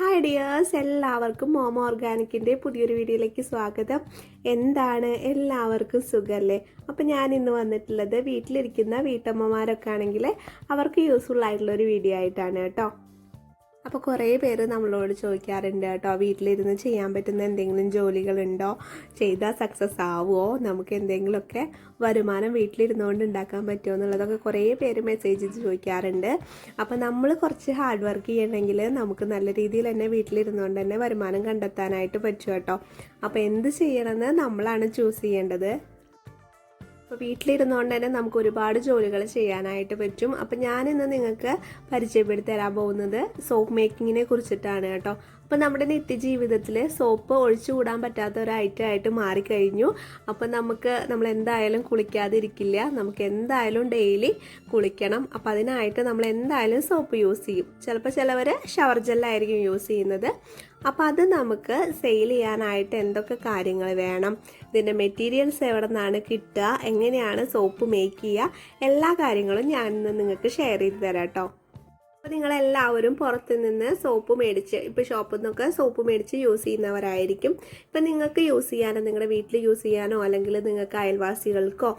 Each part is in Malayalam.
ഹായ് ഡിയേഴ്സ് എല്ലാവർക്കും മോമ ഓർഗാനിക്കിന്റെ പുതിയൊരു വീഡിയോയിലേക്ക് സ്വാഗതം. എന്താണ്? എല്ലാവർക്കും സുഖമല്ലേ അപ്പോൾ ഞാൻ ഇന്ന് വന്നിട്ടുള്ളത് വീട്ടിലിരിക്കുന്ന വീട്ടമ്മമാരൊക്കെ ആണെങ്കിൽ അവർക്ക് യൂസ്ഫുൾ ആയിട്ടുള്ള ഒരു വീഡിയോ ആയിട്ടാണ് കേട്ടോ. അപ്പോൾ കുറേ പേര് നമ്മളോട് ചോദിക്കാറുണ്ട് കേട്ടോ വീട്ടിലിരുന്ന് ചെയ്യാൻ പറ്റുന്ന എന്തെങ്കിലും ജോലികളുണ്ടോ? ചെയ്താൽ സക്സസ് ആവുമോ നമുക്ക് എന്തെങ്കിലുമൊക്കെ വരുമാനം വീട്ടിലിരുന്നുകൊണ്ട് ഉണ്ടാക്കാൻ പറ്റുമോ എന്നുള്ളതൊക്കെ കുറേ പേര് മെസ്സേജ് ചോദിക്കാറുണ്ട്. അപ്പോൾ നമ്മൾ കുറച്ച് ഹാർഡ് വർക്ക് ചെയ്യണമെങ്കിൽ നമുക്ക് നല്ല രീതിയിൽ തന്നെ വീട്ടിലിരുന്നുകൊണ്ട് തന്നെ വരുമാനം കണ്ടെത്താനായിട്ട് പറ്റും കേട്ടോ. അപ്പോൾ എന്ത് ചെയ്യണമെന്ന് നമ്മളാണ് ചൂസ് ചെയ്യേണ്ടത്. അപ്പോൾ വീട്ടിലിരുന്നുകൊണ്ട് തന്നെ നമുക്ക് ഒരുപാട് ജോലികൾ ചെയ്യാനായിട്ട് പറ്റും. അപ്പം ഞാനിന്ന് നിങ്ങൾക്ക് പരിചയപ്പെടുത്തി തരാൻ പോകുന്നത് സോപ്പ് മേക്കിങ്ങിനെ കുറിച്ചിട്ടാണ് കേട്ടോ. അപ്പോൾ നമ്മുടെ നിത്യജീവിതത്തിൽ സോപ്പ് ഒഴിച്ചു കൂടാൻ പറ്റാത്ത ഒരു ഐറ്റം ആയിട്ട് മാറിക്കഴിഞ്ഞു. അപ്പോൾ നമുക്ക് നമ്മൾ എന്തായാലും കുളിക്കാതിരിക്കില്ല. നമുക്ക് എന്തായാലും ഡെയിലി കുളിക്കണം. അപ്പോൾ അതിനായിട്ട് നമ്മൾ എന്തായാലും സോപ്പ് യൂസ് ചെയ്യും. ചിലപ്പോൾ ചിലവർ ഷവർ ജെല്ലായിരിക്കും യൂസ് ചെയ്യുന്നത്. അപ്പോൾ അത് നമുക്ക് സെയിൽ ചെയ്യാനായിട്ട് എന്തൊക്കെ കാര്യങ്ങൾ വേണം? ഇതിന്റെ മെറ്റീരിയൽസ് എവിടെ നിന്നാണ് കിട്ടുക? എങ്ങനെയാണ് സോപ്പ് മേക്ക് ചെയ്യുക? എല്ലാ കാര്യങ്ങളും ഞാൻ നിങ്ങൾക്ക് ഷെയർ ചെയ്ത് തരാം കേട്ടോ. അപ്പോൾ നിങ്ങളെല്ലാവരും പുറത്ത് നിന്ന് സോപ്പ് മേടിച്ച് ഇപ്പോൾ ഷോപ്പിൽ നിന്നൊക്കെ സോപ്പ് മേടിച്ച് യൂസ് ചെയ്യുന്നവരായിരിക്കും. ഇപ്പം നിങ്ങൾക്ക് യൂസ് ചെയ്യാനോ നിങ്ങളുടെ വീട്ടിൽ യൂസ് ചെയ്യാനോ അല്ലെങ്കിൽ നിങ്ങൾക്ക് അയൽവാസികൾക്കോ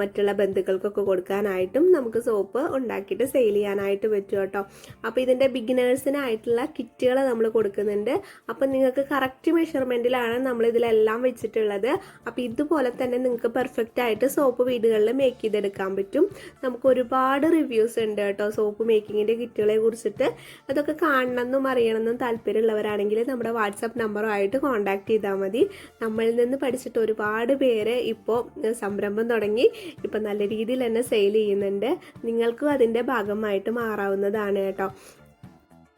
മറ്റുള്ള ബന്ധുക്കൾക്കൊക്കെ കൊടുക്കാനായിട്ടും നമുക്ക് സോപ്പ് ഉണ്ടാക്കിയിട്ട് സെയിൽ ചെയ്യാനായിട്ട് പറ്റും കേട്ടോ. അപ്പോൾ ഇതിന്റെ ബിഗിനേഴ്സിനായിട്ടുള്ള കിറ്റുകൾ നമ്മൾ കൊടുക്കുന്നുണ്ട്. അപ്പം നിങ്ങൾക്ക് കറക്റ്റ് മെഷർമെന്റിലാണ് നമ്മൾ ഇതിലെല്ലാം വെച്ചിട്ടുള്ളത്. അപ്പോൾ ഇതുപോലെ തന്നെ നിങ്ങൾക്ക് പെർഫെക്റ്റ് ആയിട്ട് സോപ്പ് വീടുകളിൽ മേക്ക് ചെയ്തെടുക്കാൻ പറ്റും. നമുക്ക് ഒരുപാട് റിവ്യൂസ് ഉണ്ട് കേട്ടോ സോപ്പ് മേക്കിങ്ങിന്റെ കിറ്റുകളെ കുറിച്ചിട്ട് അതൊക്കെ കാണണമെന്നും അറിയണമെന്നും താല്പര്യമുള്ളവരാണെങ്കിൽ നമ്മുടെ വാട്സപ്പ് നമ്പറുമായിട്ട് കോൺടാക്ട് ചെയ്താൽ മതി. നമ്മളിൽ നിന്ന് പഠിച്ചിട്ട് ഒരുപാട് പേര് ഇപ്പോൾ സംരംഭം തുടങ്ങി ഇപ്പം നല്ല രീതിയിൽ തന്നെ സെയിൽ ചെയ്യുന്നുണ്ട്. നിങ്ങൾക്കും അതിന്റെ ഭാഗമായിട്ട് മാറാവുന്നതാണ് കേട്ടോ.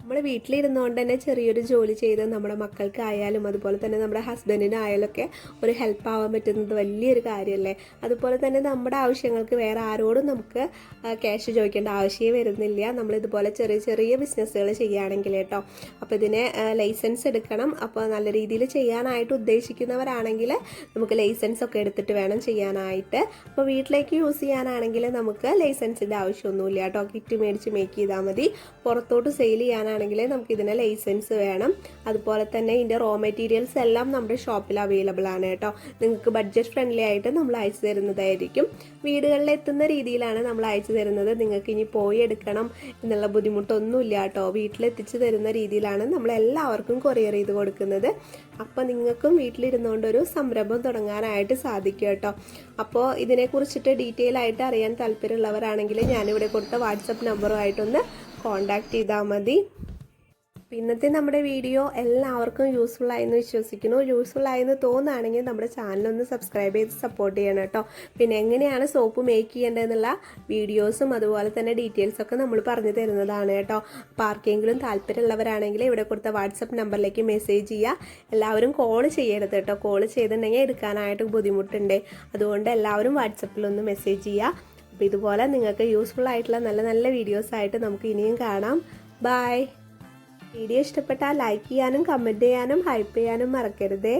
നമ്മൾ വീട്ടിലിരുന്നുകൊണ്ട് തന്നെ ചെറിയൊരു ജോലി ചെയ്ത് നമ്മുടെ മക്കൾക്കായാലും അതുപോലെ തന്നെ നമ്മുടെ ഹസ്ബൻഡിനായാലും ഒക്കെ ഒരു ഹെൽപ്പ് ആവാൻ പറ്റുന്നത് വലിയൊരു കാര്യമല്ലേ അതുപോലെ തന്നെ നമ്മുടെ ആവശ്യങ്ങൾക്ക് വേറെ ആരോടും നമുക്ക് ക്യാഷ് ചോദിക്കേണ്ട ആവശ്യമേ വരുന്നില്ല. നമ്മൾ ഇതുപോലെ ചെറിയ ചെറിയ ബിസിനസ്സുകൾ ചെയ്യുകയാണെങ്കിൽ കേട്ടോ. അപ്പോൾ ഇതിനെ ലൈസൻസ് എടുക്കണം. അപ്പോൾ നല്ല രീതിയിൽ ചെയ്യാനായിട്ട് ഉദ്ദേശിക്കുന്നവരാണെങ്കിൽ നമുക്ക് ലൈസൻസ് ഒക്കെ എടുത്തിട്ട് വേണം ചെയ്യാനായിട്ട്. അപ്പോൾ വീട്ടിലേക്ക് യൂസ് ചെയ്യാനാണെങ്കിൽ നമുക്ക് ലൈസൻസിന്റെ ആവശ്യമൊന്നുമില്ല കേട്ടോ. കിറ്റ് മേടിച്ച് മേക്ക് ചെയ്താൽ മതി. പുറത്തോട്ട് സെയിൽ ചെയ്യാനാണ് ആണെങ്കിൽ നമുക്ക് ഇതിന് ലൈസൻസ് വേണം. അതുപോലെ തന്നെ ഇതിന്റെ റോ മെറ്റീരിയൽസ് എല്ലാം നമ്മുടെ ഷോപ്പിൽ അവൈലബിൾ ആണ് കേട്ടോ. നിങ്ങൾക്ക് ബഡ്ജറ്റ് ഫ്രണ്ട്ലി ആയിട്ട് നമ്മൾ അയച്ചു തരുന്നതായിരിക്കും. വീടുകളിൽ എത്തുന്ന രീതിയിലാണ് നമ്മൾ അയച്ചു തരുന്നത്. നിങ്ങൾക്ക് ഇനി പോയി എടുക്കണം എന്നുള്ള ബുദ്ധിമുട്ടൊന്നുമില്ല കേട്ടോ. വീട്ടിലെത്തിച്ച് തരുന്ന രീതിയിലാണ് നമ്മൾ എല്ലാവർക്കും കൊറിയർ ചെയ്ത് കൊടുക്കുന്നത്. അപ്പോൾ നിങ്ങൾക്കും വീട്ടിലിരുന്നുകൊണ്ട് ഒരു സംരംഭം തുടങ്ങാനായിട്ട് സാധിക്കും കേട്ടോ. അപ്പോൾ ഇതിനെക്കുറിച്ചിട്ട് ഡീറ്റെയിൽ ആയിട്ട് അറിയാൻ താല്പര്യമുള്ളവരാണെങ്കിൽ ഞാനിവിടെ കൊടുത്ത വാട്സപ്പ് നമ്പറുമായിട്ടൊന്ന് കോണ്ടാക്ട് ചെയ്താൽ മതി. ഇന്നത്തെ നമ്മുടെ വീഡിയോ എല്ലാവർക്കും യൂസ്ഫുൾ ആയെന്ന് വിശ്വസിക്കുന്നു. യൂസ്ഫുൾ ആയെന്ന് തോന്നുകയാണെങ്കിൽ നമ്മുടെ ചാനലൊന്ന് സബ്സ്ക്രൈബ് ചെയ്ത് സപ്പോർട്ട് ചെയ്യണം കേട്ടോ. പിന്നെ എങ്ങനെയാണ് സോപ്പ് മേക്ക് ചെയ്യേണ്ടതെന്നുള്ള വീഡിയോസും അതുപോലെ തന്നെ ഡീറ്റെയിൽസ് ഒക്കെ നമ്മൾ പറഞ്ഞു തരുന്നതാണ് കേട്ടോ. അപ്പോൾ ആർക്കെങ്കിലും താല്പര്യമുള്ളവരാണെങ്കിൽ ഇവിടെ കൊടുത്ത വാട്സപ്പ് നമ്പറിലേക്ക് മെസ്സേജ് ചെയ്യുക. എല്ലാവരും കോൾ ചെയ്യരുത് കേട്ടോ. കോൾ ചെയ്തിട്ടുണ്ടെങ്കിൽ എടുക്കാനായിട്ട് ബുദ്ധിമുട്ടുണ്ട്. അതുകൊണ്ട് എല്ലാവരും വാട്സപ്പിലൊന്ന് മെസ്സേജ് ചെയ്യുക. അപ്പോൾ ഇതുപോലെ നിങ്ങൾക്ക് യൂസ്ഫുൾ ആയിട്ടുള്ള നല്ല നല്ല വീഡിയോസ് ആയിട്ട് നമുക്ക് ഇനിയും കാണാം. ബൈ വീഡിയോ ഇഷ്ടപ്പെട്ടാൽ ലൈക്ക് ചെയ്യാനും കമന്റ് ചെയ്യാനും ഹൈപ്പ് ചെയ്യാനും മറക്കരുതേ.